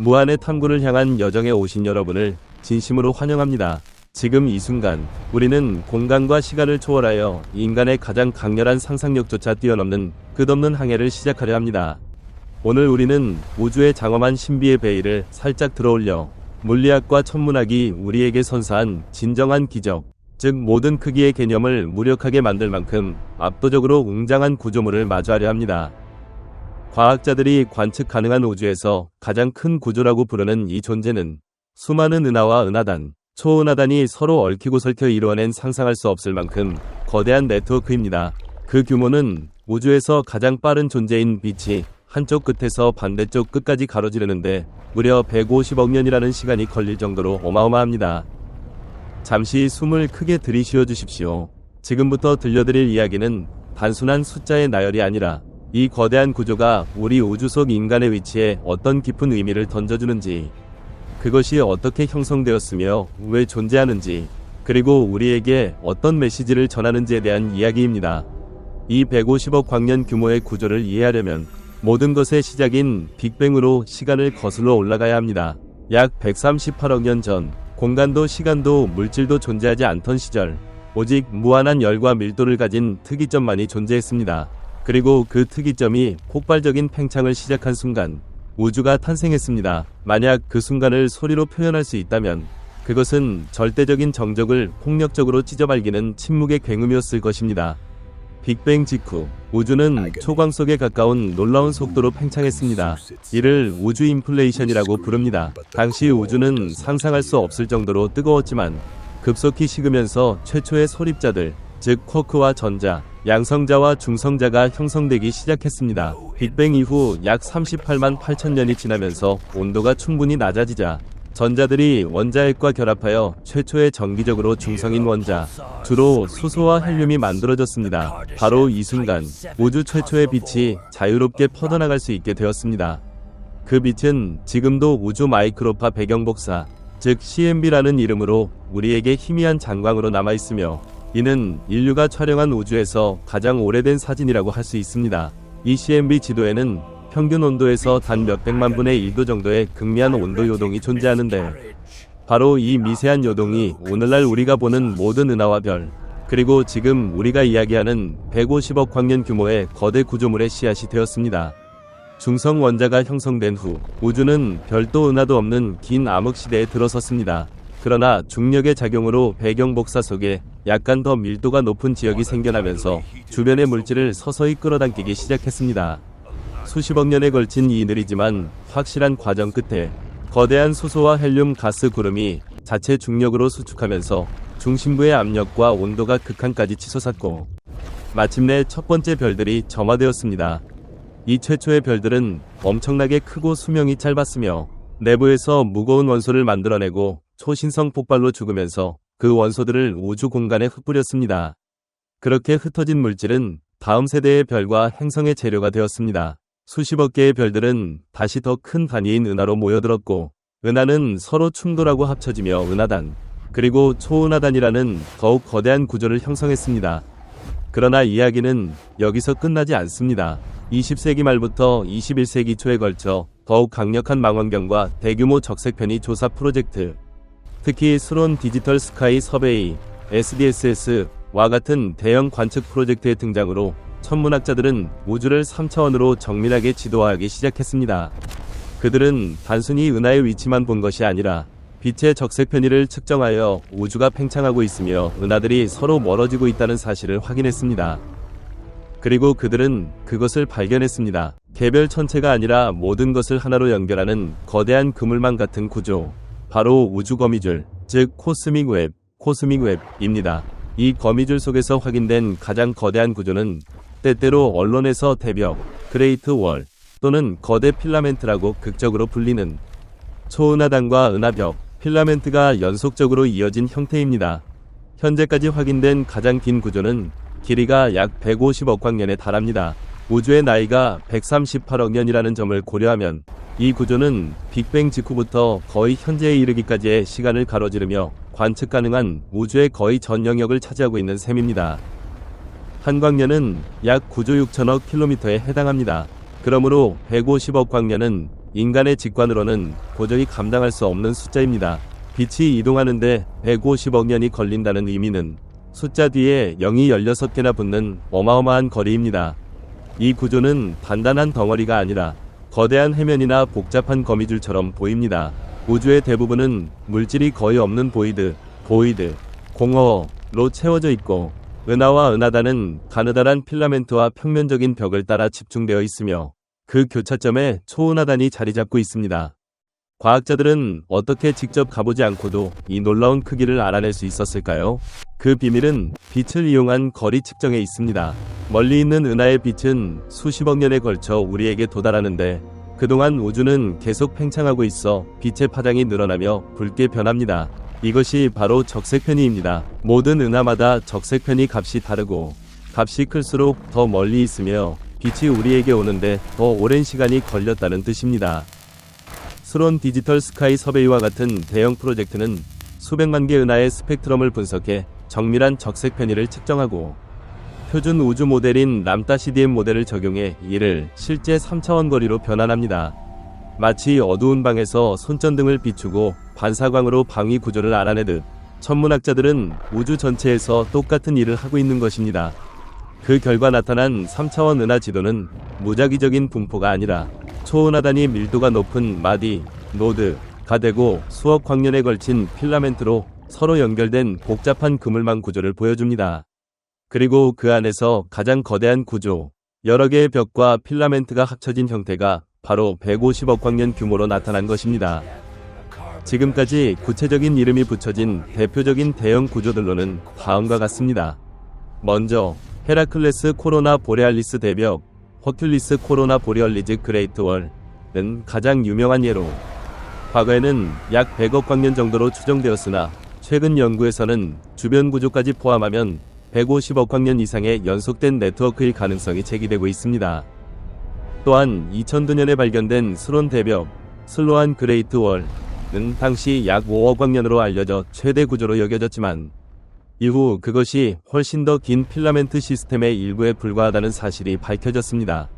무한의 탐구를 향한 여정에 오신 여러분을 진심으로 환영합니다. 지금 이 순간 우리는 공간과 시간을 초월하여 인간의 가장 강렬한 상상력조차 뛰어넘는 끝없는 항해를 시작하려 합니다. 오늘 우리는 우주의 장엄한 신비의 베일을 살짝 들어올려 물리학과 천문학이 우리에게 선사한 진정한 기적, 즉 모든 크기의 개념을 무력하게 만들 만큼 압도적으로 웅장한 구조물을 마주하려 합니다. 과학자들이 관측 가능한 우주에서 가장 큰 구조라고 부르는 이 존재는 수많은 은하와 은하단, 초은하단이 서로 얽히고 설켜 이루어낸 상상할 수 없을 만큼 거대한 네트워크입니다. 그 규모는 우주에서 가장 빠른 존재인 빛이 한쪽 끝에서 반대쪽 끝까지 가로지르는데 무려 150억 년이라는 시간이 걸릴 정도로 어마어마합니다. 잠시 숨을 크게 들이쉬어 주십시오. 지금부터 들려드릴 이야기는 단순한 숫자의 나열이 아니라 이 거대한 구조가 우리 우주 속 인간의 위치에 어떤 깊은 의미를 던져주는지, 그것이 어떻게 형성되었으며 왜 존재하는지, 그리고 우리에게 어떤 메시지를 전하는지에 대한 이야기입니다. 이 150억 광년 규모의 구조를 이해하려면 모든 것의 시작인 빅뱅으로 시간을 거슬러 올라가야 합니다. 약 138억 년 전, 공간도 시간도 물질도 존재하지 않던 시절, 오직 무한한 열과 밀도를 가진 특이점만이 존재했습니다. 그리고 그 특이점이 폭발적인 팽창을 시작한 순간, 우주가 탄생했습니다. 만약 그 순간을 소리로 표현할 수 있다면, 그것은 절대적인 정적을 폭력적으로 찢어발기는 침묵의 굉음이었을 것입니다. 빅뱅 직후 우주는 초광 속에 가까운 놀라운 속도로 팽창했습니다. 이를 우주 인플레이션이라고 부릅니다. 당시 우주는 상상할 수 없을 정도로 뜨거웠지만 급속히 식으면서 최초의 소립자들, 즉 쿼크와 전자, 양성자와 중성자가 형성되기 시작했습니다. 빅뱅 이후 약 38만 8천 년이 지나면서 온도가 충분히 낮아지자 전자들이 원자핵과 결합하여 최초의 정기적으로 중성인 원자, 주로 수소와 헬륨이 만들어졌습니다. 바로 이 순간 우주 최초의 빛이 자유롭게 퍼져나갈 수 있게 되었습니다. 그 빛은 지금도 우주 마이크로파 배경 복사, 즉 CMB라는 이름으로 우리에게 희미한 장광으로 남아 있으며 이는 인류가 촬영한 우주에서 가장 오래된 사진이라고 할 수 있습니다. 이 CMB 지도에는 평균 온도에서 단 몇백만 분의 1도 정도의 극미한 온도 요동이 존재하는데 바로 이 미세한 요동이 오늘날 우리가 보는 모든 은하와 별 그리고 지금 우리가 이야기하는 150억 광년 규모의 거대 구조물의 씨앗이 되었습니다. 중성 원자가 형성된 후 우주는 별도 은하도 없는 긴 암흑 시대에 들어섰습니다. 그러나 중력의 작용으로 배경 복사 속에 약간 더 밀도가 높은 지역이 생겨나면서 주변의 물질을 서서히 끌어당기기 시작했습니다. 수십억 년에 걸친 이 느리지만 확실한 과정 끝에 거대한 수소와 헬륨 가스 구름이 자체 중력으로 수축하면서 중심부의 압력과 온도가 극한까지 치솟았고 마침내 첫 번째 별들이 점화되었습니다. 이 최초의 별들은 엄청나게 크고 수명이 짧았으며 내부에서 무거운 원소를 만들어내고 초신성 폭발로 죽으면서 그 원소들을 우주 공간에 흩뿌렸습니다. 그렇게 흩어진 물질은 다음 세대의 별과 행성의 재료가 되었습니다. 수십억 개의 별들은 다시 더 큰 단위인 은하로 모여들었고 은하는 서로 충돌하고 합쳐지며 은하단 그리고 초은하단이라는 더욱 거대한 구조를 형성했습니다. 그러나 이야기는 여기서 끝나지 않습니다. 20세기 말부터 21세기 초에 걸쳐 더욱 강력한 망원경과 대규모 적색편이 조사 프로젝트, 특히 수론 디지털 스카이 서베이, SDSS와 같은 대형 관측 프로젝트의 등장으로 천문학자들은 우주를 3차원으로 정밀하게 지도하기 시작했습니다. 그들은 단순히 은하의 위치만 본 것이 아니라 빛의 적색 편의를 측정하여 우주가 팽창하고 있으며 은하들이 서로 멀어지고 있다는 사실을 확인했습니다. 그리고 그들은 그것을 발견했습니다. 개별 천체가 아니라 모든 것을 하나로 연결하는 거대한 그물망 같은 구조. 바로 우주 거미줄, 즉 코스믹 웹, 코스믹 웹입니다. 이 거미줄 속에서 확인된 가장 거대한 구조는 때때로 언론에서 대벽, 그레이트 월 또는 거대 필라멘트라고 극적으로 불리는 초은하단과 은하벽, 필라멘트가 연속적으로 이어진 형태입니다. 현재까지 확인된 가장 긴 구조는 길이가 약 150억 광년에 달합니다. 우주의 나이가 138억 년이라는 점을 고려하면 이 구조는 빅뱅 직후부터 거의 현재에 이르기까지의 시간을 가로지르며 관측 가능한 우주의 거의 전 영역을 차지하고 있는 셈입니다. 한광년은 약 9조 6천억 킬로미터에 해당합니다. 그러므로 150억 광년은 인간의 직관으로는 도저히 감당할 수 없는 숫자입니다. 빛이 이동하는데 150억 년이 걸린다는 의미는 숫자 뒤에 0이 16개나 붙는 어마어마한 거리입니다. 이 구조는 단단한 덩어리가 아니라 거대한 해면이나 복잡한 거미줄처럼 보입니다. 우주의 대부분은 물질이 거의 없는 보이드, 보이드, 공허로 채워져 있고 은하와 은하단은 가느다란 필라멘트와 평면적인 벽을 따라 집중되어 있으며 그 교차점에 초은하단이 자리 잡고 있습니다. 과학자들은 어떻게 직접 가보지 않고도 이 놀라운 크기를 알아낼 수 있었을까요? 그 비밀은 빛을 이용한 거리 측정에 있습니다. 멀리 있는 은하의 빛은 수십억 년에 걸쳐 우리에게 도달하는데 그동안 우주는 계속 팽창하고 있어 빛의 파장이 늘어나며 붉게 변합니다. 이것이 바로 적색 편이입니다. 모든 은하마다 적색 편이 값이 다르고 값이 클수록 더 멀리 있으며 빛이 우리에게 오는데 더 오랜 시간이 걸렸다는 뜻입니다. 스론 디지털 스카이 서베이와 같은 대형 프로젝트는 수백만 개 은하의 스펙트럼을 분석해 정밀한 적색 편의를 측정하고 표준 우주 모델인 람다 CDM 모델을 적용해 이를 실제 3차원 거리로 변환합니다. 마치 어두운 방에서 손전등을 비추고 반사광으로 방위 구조를 알아내듯 천문학자들은 우주 전체에서 똑같은 일을 하고 있는 것입니다. 그 결과 나타난 3차원 은하 지도는 무작위적인 분포가 아니라 초은하단이 밀도가 높은 마디, 노드, 가되고 수억 광년에 걸친 필라멘트로 서로 연결된 복잡한 그물망 구조를 보여줍니다. 그리고 그 안에서 가장 거대한 구조, 여러 개의 벽과 필라멘트가 합쳐진 형태가 바로 150억 광년 규모로 나타난 것입니다. 지금까지 구체적인 이름이 붙여진 대표적인 대형 구조들로는 다음과 같습니다. 먼저 헤라클레스 코로나 보레알리스 대벽, 허큘리스 코로나 보리얼리즈 그레이트 월은 가장 유명한 예로 과거에는 약 100억 광년 정도로 추정되었으나 최근 연구에서는 주변 구조까지 포함하면 150억 광년 이상의 연속된 네트워크일 가능성이 제기되고 있습니다. 또한 2002년에 발견된 스론 대벽, 슬로안 그레이트 월은 당시 약 5억 광년으로 알려져 최대 구조로 여겨졌지만 이후 그것이 훨씬 더 긴 필라멘트 시스템의 일부에 불과하다는 사실이 밝혀졌습니다.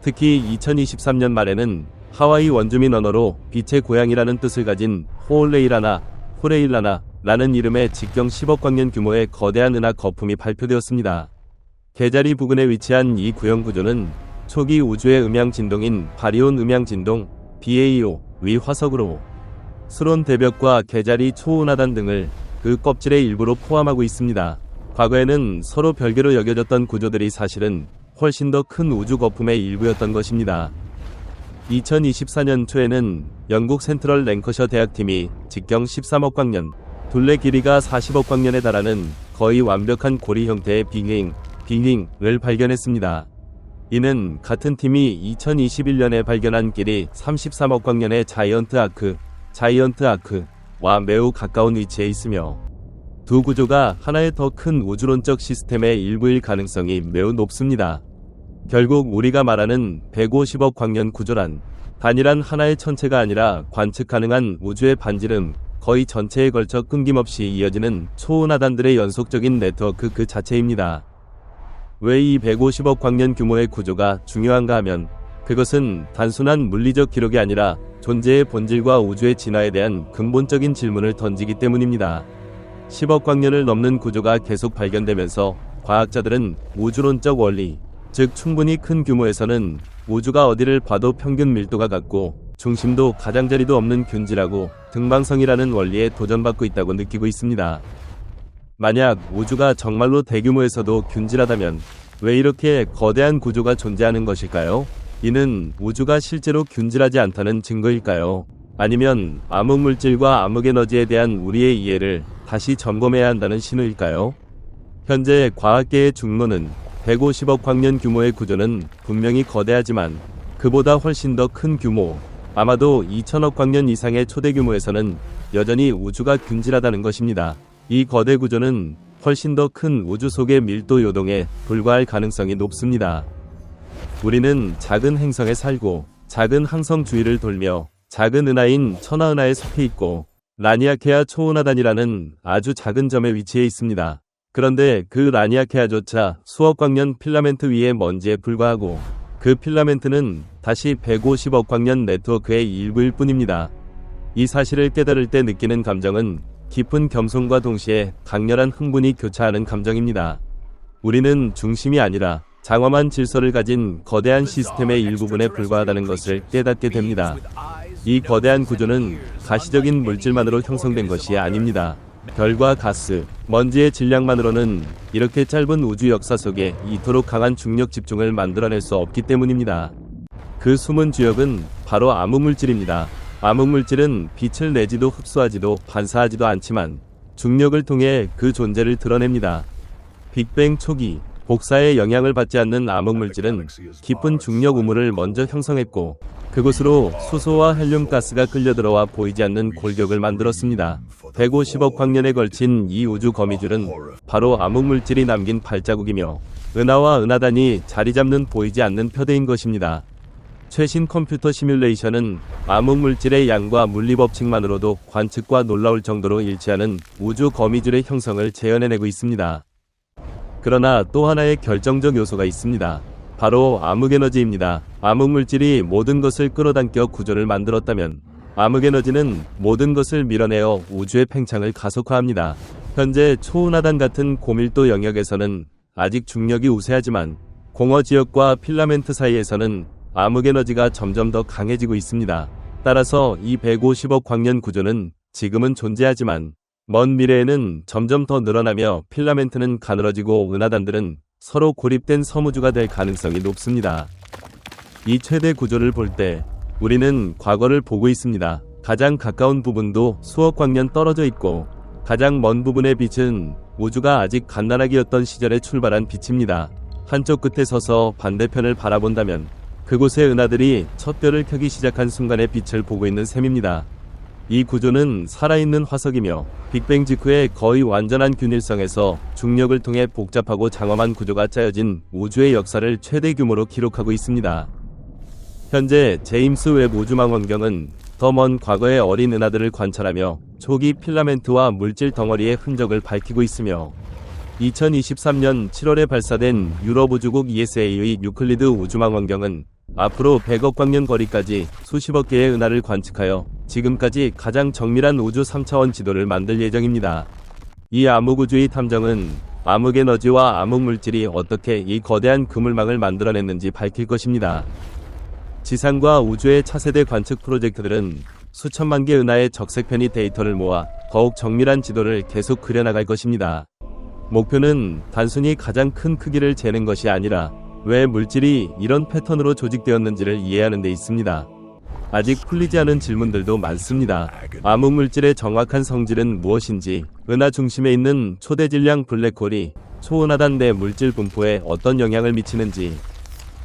특히 2023년 말에는 하와이 원주민 언어로 빛의 고향이라는 뜻을 가진 호올레이라나 호레일라나 라는 이름의 직경 10억 광년 규모의 거대한 은하 거품이 발표되었습니다. 개자리 부근에 위치한 이 구형 구조는 초기 우주의 음향 진동인 바리온 음향 진동 BAO 위 화석으로 수론 대벽과 개자리 초운하단 등을 그 껍질의 일부로 포함하고 있습니다. 과거에는 서로 별개로 여겨졌던 구조들이 사실은 훨씬 더 큰 우주 거품의 일부였던 것입니다. 2024년 초에는 영국 센트럴 랭커셔 대학팀이 직경 13억 광년, 둘레 길이가 40억 광년에 달하는 거의 완벽한 고리 형태의 빙잉, 빙잉을 발견했습니다. 이는 같은 팀이 2021년에 발견한 길이 33억 광년의 자이언트 아크, 자이언트 아크와 매우 가까운 위치에 있으며 두 구조가 하나의 더 큰 우주론적 시스템의 일부일 가능성이 매우 높습니다. 결국 우리가 말하는 150억 광년 구조란 단일한 하나의 천체가 아니라 관측 가능한 우주의 반지름 거의 전체에 걸쳐 끊김없이 이어지는 초은하단들의 연속적인 네트워크 그 자체입니다. 왜 이 150억 광년 규모의 구조가 중요한가 하면 그것은 단순한 물리적 기록이 아니라 존재의 본질과 우주의 진화에 대한 근본적인 질문을 던지기 때문입니다. 10억 광년을 넘는 구조가 계속 발견되면서 과학자들은 우주론적 원리, 즉 충분히 큰 규모에서는 우주가 어디를 봐도 평균 밀도가 같고 중심도 가장자리도 없는 균질하고 등방성이라는 원리에 도전받고 있다고 느끼고 있습니다. 만약 우주가 정말로 대규모에서도 균질하다면 왜 이렇게 거대한 구조가 존재하는 것일까요? 이는 우주가 실제로 균질하지 않다는 증거일까요? 아니면 암흑 물질과 암흑 에너지에 대한 우리의 이해를 다시 점검해야 한다는 신호일까요? 현재 과학계의 중론은 150억 광년 규모의 구조는 분명히 거대하지만 그보다 훨씬 더 큰 규모, 아마도 2천억 광년 이상의 초대 규모에서는 여전히 우주가 균질하다는 것입니다. 이 거대 구조는 훨씬 더 큰 우주 속의 밀도 요동에 불과할 가능성이 높습니다. 우리는 작은 행성에 살고 작은 항성 주위를 돌며 작은 은하인 천하은하에 속해 있고 라니아케아 초은하단이라는 아주 작은 점에 위치해 있습니다. 그런데 그 라니아케아조차 수억 광년 필라멘트 위의 먼지에 불과하고 그 필라멘트는 다시 150억 광년 네트워크의 일부일 뿐입니다. 이 사실을 깨달을 때 느끼는 감정은 깊은 겸손과 동시에 강렬한 흥분이 교차하는 감정입니다. 우리는 중심이 아니라 장엄한 질서를 가진 거대한 시스템의 일부분에 불과하다는 것을 깨닫게 됩니다. 이 거대한 구조는 가시적인 물질만으로 형성된 것이 아닙니다. 별과 가스, 먼지의 질량만으로는 이렇게 짧은 우주 역사 속에 이토록 강한 중력 집중을 만들어낼 수 없기 때문입니다. 그 숨은 주역은 바로 암흑물질입니다. 암흑물질은 빛을 내지도 흡수하지도 반사하지도 않지만 중력을 통해 그 존재를 드러냅니다. 빅뱅 초기 복사의 영향을 받지 않는 암흑물질은 깊은 중력 우물을 먼저 형성했고 그곳으로 수소와 헬륨 가스가 끌려 들어와 보이지 않는 골격을 만들었습니다. 150억 광년에 걸친 이 우주 거미줄은 바로 암흑물질이 남긴 발자국이며 은하와 은하단이 자리 잡는 보이지 않는 표대인 것입니다. 최신 컴퓨터 시뮬레이션은 암흑물질의 양과 물리법칙만으로도 관측과 놀라울 정도로 일치하는 우주 거미줄의 형성을 재현해내고 있습니다. 그러나 또 하나의 결정적 요소가 있습니다. 바로 암흑에너지입니다. 암흑물질이 모든 것을 끌어당겨 구조를 만들었다면 암흑에너지는 모든 것을 밀어내어 우주의 팽창을 가속화합니다. 현재 초은하단 같은 고밀도 영역에서는 아직 중력이 우세하지만 공허 지역과 필라멘트 사이에서는 암흑에너지가 점점 더 강해지고 있습니다. 따라서 이 150억 광년 구조는 지금은 존재하지만 먼 미래에는 점점 더 늘어나며 필라멘트는 가늘어지고 은하단들은 서로 고립된 섬우주가 될 가능성이 높습니다. 이 최대 구조를 볼 때 우리는 과거를 보고 있습니다. 가장 가까운 부분도 수억 광년 떨어져 있고 가장 먼 부분의 빛은 우주가 아직 갓난아기였던 시절에 출발한 빛입니다. 한쪽 끝에 서서 반대편을 바라본다면 그곳의 은하들이 첫 별을 켜기 시작한 순간의 빛을 보고 있는 셈입니다. 이 구조는 살아있는 화석이며 빅뱅 직후에 거의 완전한 균일성에서 중력을 통해 복잡하고 장엄한 구조가 짜여진 우주의 역사를 최대 규모로 기록하고 있습니다. 현재 제임스 웹 우주망 원경은 더 먼 과거의 어린 은하들을 관찰하며 초기 필라멘트와 물질 덩어리의 흔적을 밝히고 있으며 2023년 7월에 발사된 유럽 우주국 ESA의 유클리드 우주망 원경은 앞으로 100억 광년 거리까지 수십억 개의 은하를 관측하여 지금까지 가장 정밀한 우주 3차원 지도를 만들 예정입니다. 이 암흑우주의 탐정은 암흑에너지와 암흑물질이 어떻게 이 거대한 그물망을 만들어냈는지 밝힐 것입니다. 지상과 우주의 차세대 관측 프로젝트들은 수천만 개 은하의 적색편의 데이터를 모아 더욱 정밀한 지도를 계속 그려나갈 것입니다. 목표는 단순히 가장 큰 크기를 재는 것이 아니라 왜 물질이 이런 패턴으로 조직되었는지를 이해하는 데 있습니다. 아직 풀리지 않은 질문들도 많습니다. 암흑물질의 정확한 성질은 무엇인지, 은하 중심에 있는 초대 질량 블랙홀이 초은하단 내 물질 분포에 어떤 영향을 미치는지,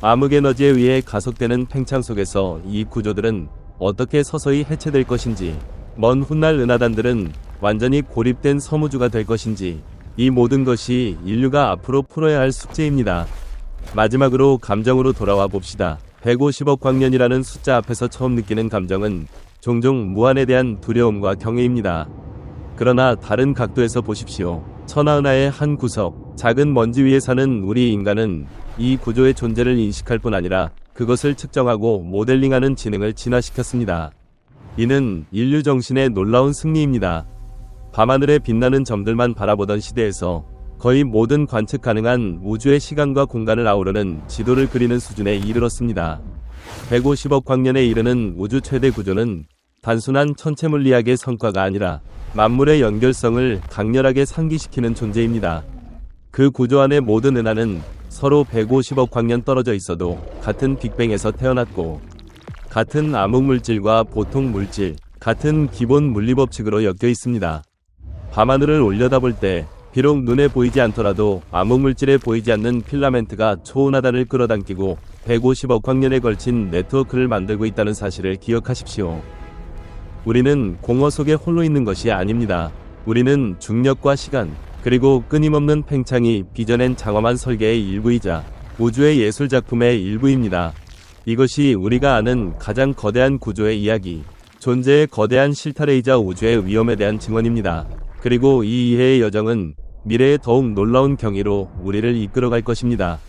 암흑 에너지에 의해 가속되는 팽창 속에서 이 구조들은 어떻게 서서히 해체될 것인지, 먼 훗날 은하단들은 완전히 고립된 섬우주가 될 것인지, 이 모든 것이 인류가 앞으로 풀어야 할 숙제입니다. 마지막으로 감정으로 돌아와 봅시다. 150억 광년이라는 숫자 앞에서 처음 느끼는 감정은 종종 무한에 대한 두려움과 경외입니다. 그러나 다른 각도에서 보십시오. 천하은하의 한 구석, 작은 먼지 위에 사는 우리 인간은 이 구조의 존재를 인식할 뿐 아니라 그것을 측정하고 모델링하는 지능을 진화시켰습니다. 이는 인류 정신의 놀라운 승리입니다. 밤하늘에 빛나는 점들만 바라보던 시대에서 거의 모든 관측 가능한 우주의 시간과 공간을 아우르는 지도를 그리는 수준에 이르렀습니다. 150억 광년에 이르는 우주 최대 구조는 단순한 천체 물리학의 성과가 아니라 만물의 연결성을 강렬하게 상기시키는 존재입니다. 그 구조 안의 모든 은하는 서로 150억 광년 떨어져 있어도 같은 빅뱅에서 태어났고 같은 암흑 물질과 보통 물질, 같은 기본 물리 법칙으로 엮여 있습니다. 밤하늘을 올려다볼 때 비록 눈에 보이지 않더라도 암흑물질에 보이지 않는 필라멘트가 초은하단을 끌어당기고 150억 광년에 걸친 네트워크를 만들고 있다는 사실을 기억하십시오. 우리는 공허 속에 홀로 있는 것이 아닙니다. 우리는 중력과 시간, 그리고 끊임없는 팽창이 빚어낸 장엄한 설계의 일부이자 우주의 예술 작품의 일부입니다. 이것이 우리가 아는 가장 거대한 구조의 이야기, 존재의 거대한 실타래이자 우주의 위험에 대한 증언입니다. 그리고 이 이해의 여정은 미래의 더욱 놀라운 경이로 우리를 이끌어갈 것입니다.